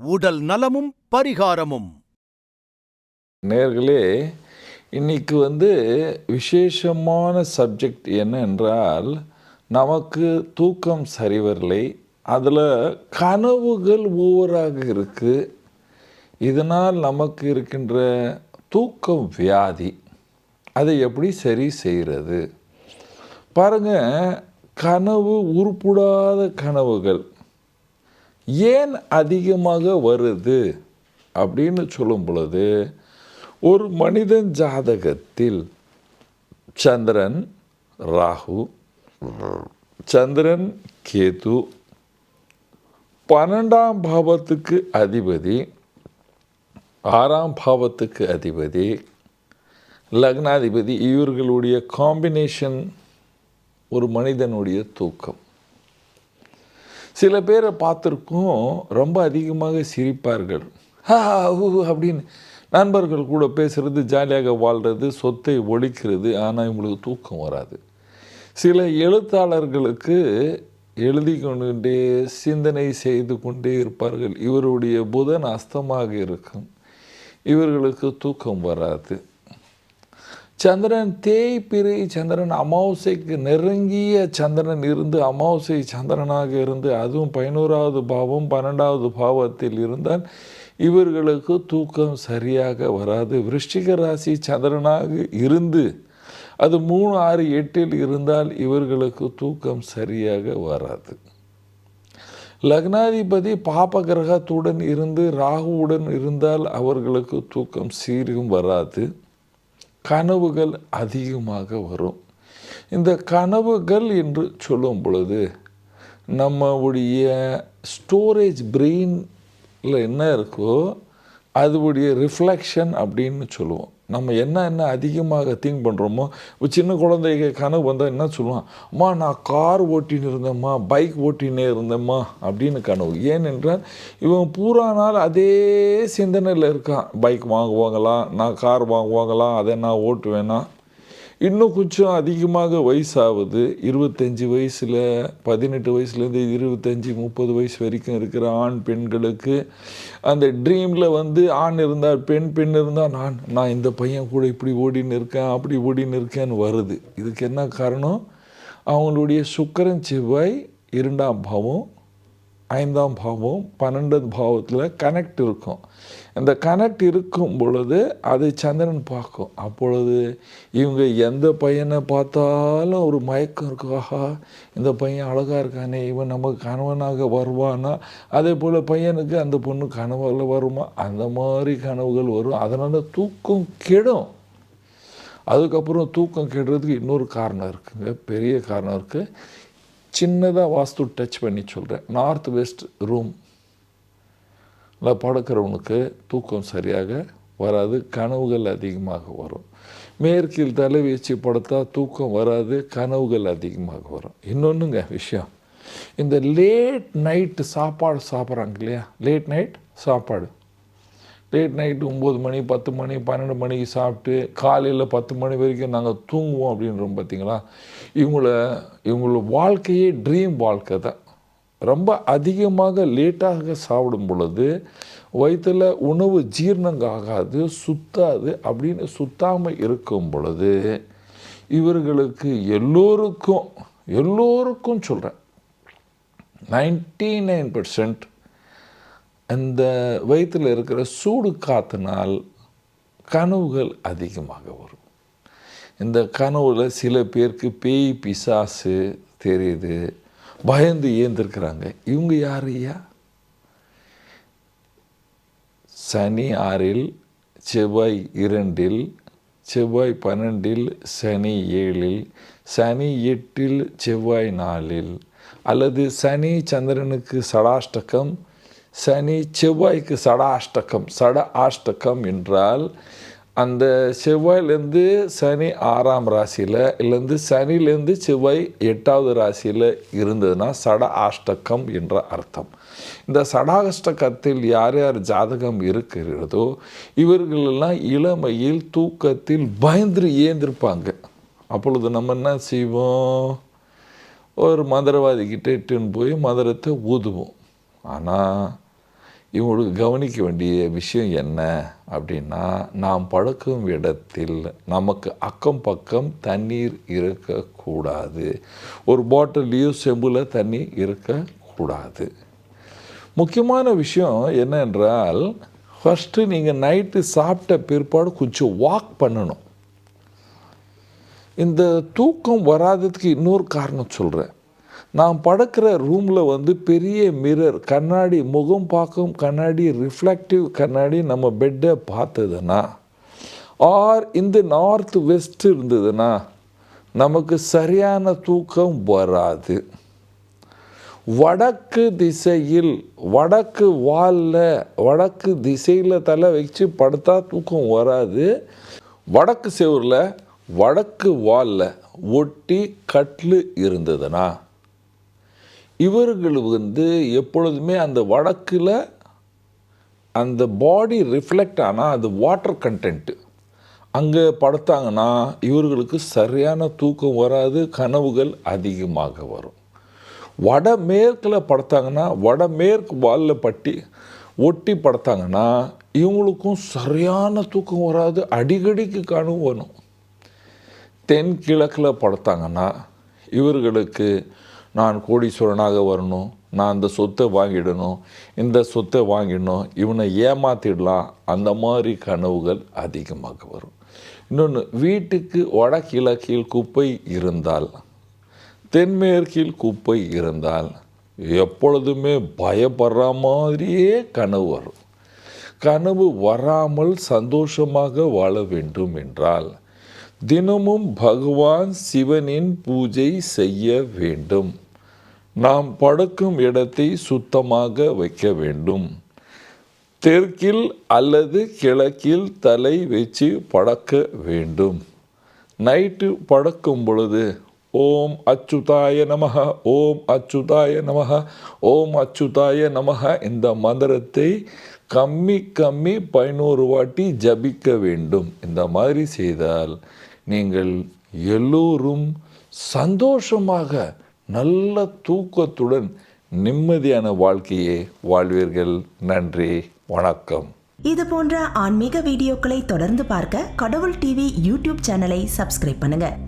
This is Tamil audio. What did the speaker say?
உடல் நலமும் பரிகாரமும். நேர்களே இன்னைக்கு வந்து விசேஷமான சப்ஜெக்ட் என்னென்றால் நமக்கு தூக்கம் சரிவரலை அதில் கனவுகள் ஓவராக இருக்குது இதனால் நமக்கு இருக்கின்ற தூக்கம் வியாதி அதை எப்படி சரி செய்கிறது? பாருங்கள் கனவு உருப்படாத கனவுகள். ஏன் அதிகமாக வருது? அப்படின்னு சொல்லும் பொழுது ஒரு மனிதன் ஜாதகத்தில் சந்திரன் ராகு சந்திரன் கேது பன்னெண்டாம் பாவத்துக்கு அதிபதி ஆறாம் பாவத்துக்கு அதிபதி லக்னாதிபதி இவர்களுடைய காம்பினேஷன் ஒரு மனிதனுடைய தூக்கம். சில பேரை பார்த்துருக்கோம் ரொம்ப அதிகமாக சிரிப்பார்கள். ஹா ஊ அப்படின்னு. நண்பர்கள் கூட பேசுகிறது ஜாலியாக வாழ்கிறது சொத்தை ஒழிக்கிறது ஆனால் இவங்களுக்கு தூக்கம் வராது. சில எழுத்தாளர்களுக்கு எழுதி கொண்டே சிந்தனை செய்து கொண்டே இருப்பார்கள். இவருடைய புதன் அஸ்தமாக இருக்கும். இவர்களுக்கு தூக்கம் வராது. சந்திரன் தேய்பிறை சந்திரன் அமாவாசைக்கு நெருங்கிய சந்திரன் இருந்து அமாவாசை சந்திரனாக இருந்து அதுவும் பதினோராவது பாவம் பன்னெண்டாவது பாவத்தில் இருந்தால் இவர்களுக்கு தூக்கம் சரியாக வராது. விருஷ்டிக ராசி சந்திரனாக இருந்து அது மூணு ஆறு எட்டில் இருந்தால் இவர்களுக்கு தூக்கம் சரியாக வராது. லக்னாதிபதி பாப கிரகத்துடன் இருந்து ராகுவுடன் இருந்தால் அவர்களுக்கு தூக்கம் சீரும் வராது. கனவுகள் அதிகமாக வரும். இந்த கனவுகள் என்று சொல்லும் பொழுது நம்மளுடைய ஸ்டோரேஜ் பிரெயினில் என்ன இருக்கோ அதுவுடைய ரிஃப்ளெக்ஷன் அப்படின்னு சொல்லுவோம். நம்ம என்ன என்ன அதிகமாக திங்க் பண்ணுறோமோ இப்போ சின்ன குழந்தைங்க கனவு வந்தால் என்ன சொல்லுவான்? அம்மா நான் கார் ஓட்டின்னு இருந்தேம்மா பைக் ஓட்டினே இருந்தேம்மா அப்படின்னு கனவு. ஏனென்றால் இவன் பூரா நாள் அதே சிந்தனையில் இருக்கான். பைக் வாங்குவாங்களா நான் கார் வாங்குவாங்களா அதை நான் ஓட்டுவேனா? இன்னும் கொஞ்சம் அதிகமாக வயசாகுது. இருபத்தஞ்சி வயசில் பதினெட்டு வயசுலேருந்து இருபத்தஞ்சி முப்பது வயசு வரைக்கும் இருக்கிற ஆண் பெண்களுக்கு அந்த ட்ரீமில் வந்து ஆண் இருந்தால் பெண் பெண் இருந்தால் நான் நான் இந்த பையன் கூட இப்படி ஓடின்னு இருக்கேன் அப்படி ஓடின்னு இருக்கேன்னு வருது. இதுக்கு என்ன காரணம்? அவங்களுடைய சுக்கரன் செவ்வாய் இரண்டாம் பாவம் ஐந்தாம் பாவம் பன்னெண்டாவது பாவத்தில் கனெக்ட் இருக்கும். அந்த கனெக்ட் இருக்கும் பொழுது அது சந்திரன் பார்க்கும். அப்பொழுது இவங்க எந்த பையனை பார்த்தாலும் ஒரு மயக்கம் இருக்கும். ஆஹா இந்த பையன் அழகாக இருக்கானே இவன் நமக்கு கணவனாக வருவானா? அதே போல் பையனுக்கு அந்த பொண்ணு கனவுல வருமா? அந்த மாதிரி கனவுகள் வரும். அதனால் தூக்கம் கெடும். அதுக்கப்புறம் தூக்கம் கெடுறதுக்கு இன்னொரு காரணம் இருக்குங்க. பெரிய காரணம் இருக்குது சின்னதாக வாஸ்து டச் பண்ணி சொல்கிறேன் நார்த் வெஸ்ட் ரூம் நல்லா படுக்கிறவனுக்கு தூக்கம் சரியாக வராது கனவுகள் அதிகமாக வரும். மேற்கில் தலை படுத்தால் படுத்தா தூக்கம் வராது கனவுகள் அதிகமாக வரும். இன்னொன்றுங்க விஷயம். இந்த லேட் நைட்டு சாப்பாடு சாப்பிட்றாங்க இல்லையா? லேட் நைட் சாப்பாடு. லேட் நைட்டு ஒம்பது மணி பத்து மணி பன்னெண்டு மணிக்கு சாப்பிட்டு காலையில் பத்து மணி வரைக்கும் நாங்கள் தூங்குவோம் அப்படின்றோம் பார்த்தீங்களா இவங்கள இவங்களோட வாழ்க்கையே ட்ரீம் வாழ்க்கை தான். ரொம்ப அதிகமாக லேட்டாக சாப்பிடும் பொழுது வயிற்றில் உணவு ஜீரணங்க ஆகாது சுத்தாது அப்படின்னு சுத்தாமல் இருக்கும் பொழுது இவர்களுக்கு எல்லோருக்கும் எல்லோருக்கும் சொல்கிறேன் நைன்டி நைன் பர்சன்ட் அந்த வயிற்றில் இருக்கிற சூடு காத்தினால் கனவுகள் அதிகமாக வரும். இந்த கனவில் சில பேருக்கு பேய் பிசாசு தெரியுது. பயந்து ஏந்திருக்கிறாங்க. இவங்க யார் ஐயா? சனி ஆறில் செவ்வாய் இரண்டில் செவ்வாய் பன்னெண்டில் சனி ஏழில் சனி எட்டில் செவ்வாய் நாலில். அல்லது சனி சந்திரனுக்கு சடாஷ்டகம் சனி செவ்வாய்க்கு சடாஷ்டகம் சட ஆஷ்டகம் என்றால் அந்த செவ்வாயிலேருந்து சனி ஆறாம் ராசியில் இல்லைருந்து சனிலேருந்து செவ்வாய் எட்டாவது ராசியில் இருந்ததுன்னா சட ஆஷ்டகம் என்ற அர்த்தம். இந்த சடாஷ்டகத்தில் யார் யார் ஜாதகம் இருக்கிறதோ இவர்களெல்லாம் இளமையில் தூக்கத்தில் பயந்து ஏந்திருப்பாங்க. அப்பொழுது நம்ம என்ன செய்வோம்? ஒரு மந்திரவாதிக்கிட்ட இட்டுன்னு போய் மந்திரத்தை ஊதுவோம். ஆனால் இவங்களுக்கு கவனிக்க வேண்டிய விஷயம் என்ன அப்படின்னா நாம் படுக்கும் இடத்தில் நமக்கு அக்கம் பக்கம் தண்ணீர் இருக்கக்கூடாது. ஒரு பாட்டில்லையோ செம்பில் தண்ணி இருக்கக்கூடாது. முக்கியமான விஷயம் என்னென்றால் ஃபஸ்ட்டு நீங்கள் நைட்டு சாப்பிட்ட பிற்பாடு கொஞ்சம் வாக் பண்ணணும். இந்த தூக்கம் வராததுக்கு இன்னொரு காரணம் சொல்கிறேன் நான் படுக்கிற ரூமில் வந்து பெரிய மிரர் கண்ணாடி முகம் பார்க்கும் கண்ணாடி ரிஃப்ளெக்டிவ் கண்ணாடி நம்ம பெட்டை பார்த்ததுன்னா ஆர் இந்த நார்த் வெஸ்ட் இருந்ததுன்னா நமக்கு சரியான தூக்கம் வராது. வடக்கு திசையில் வடக்கு வாலில் வடக்கு திசையில் தலை வச்சு படுத்தா தூக்கம் வராது. வடக்கு செவரில் வடக்கு வாலில் ஒட்டி கட்லு இருந்ததுன்னா இவர்கள் வந்து எப்பொழுதுமே அந்த வடக்கில் அந்த பாடி ரிஃப்ளெக்ட் ஆனால் அது வாட்டர் கண்டென்ட்டு அங்கே படுத்தாங்கன்னா இவர்களுக்கு சரியான தூக்கம் வராது கனவுகள் அதிகமாக வரும். வடமேற்கில் படுத்தாங்கன்னா வடமேற்கு வாலில் பட்டி ஒட்டி படுத்தாங்கன்னா இவங்களுக்கும் சரியான தூக்கம் வராது அடிக்கடிக்கு கனவு வரும். தென்கிழக்கில் படுத்தாங்கன்னா இவர்களுக்கு நான் கோடீஸ்வரனாக வரணும் நான் அந்த சொத்தை வாங்கிடணும் இந்த சொத்தை வாங்கிடணும் இவனை ஏமாத்திடலாம். அந்த மாதிரி கனவுகள் அதிகமாக வரும். இன்னொன்று வீட்டுக்கு வடகிழக்கில் குப்பை இருந்தால் தென்மேற்கில் குப்பை இருந்தால் எப்பொழுதுமே பயப்படுற மாதிரியே கனவு வரும். கனவு வராமல் சந்தோஷமாக வாழ வேண்டும் என்றால் தினமும் பகவான் சிவனின் பூஜை செய்ய வேண்டும். நாம் படுக்கும் இடத்தை சுத்தமாக வைக்க வேண்டும். தெற்கில் அல்லது கிழக்கில் தலை வச்சு படக்க வேண்டும். நைட்டு படக்கும் பொழுது ஓம் அச்சுதாய நமக ஓம் அச்சுதாய நமக ஓம் அச்சுதாய நமக இந்த மந்திரத்தை கம்மி கம்மி பதினோரு வாட்டி ஜபிக்க வேண்டும். இந்த மாதிரி செய்தால் நீங்கள் எல்லோரும் சந்தோஷமாக நல்ல தூக்கத்துடன் நிம்மதியான வாழ்க்கையை வாழ்வீர்கள். நன்றி வணக்கம். இது போன்ற ஆன்மீக வீடியோக்களை தொடர்ந்து பார்க்க கடவுள் டிவி யூடியூப் சேனலை சப்ஸ்கிரைப் பண்ணுங்க.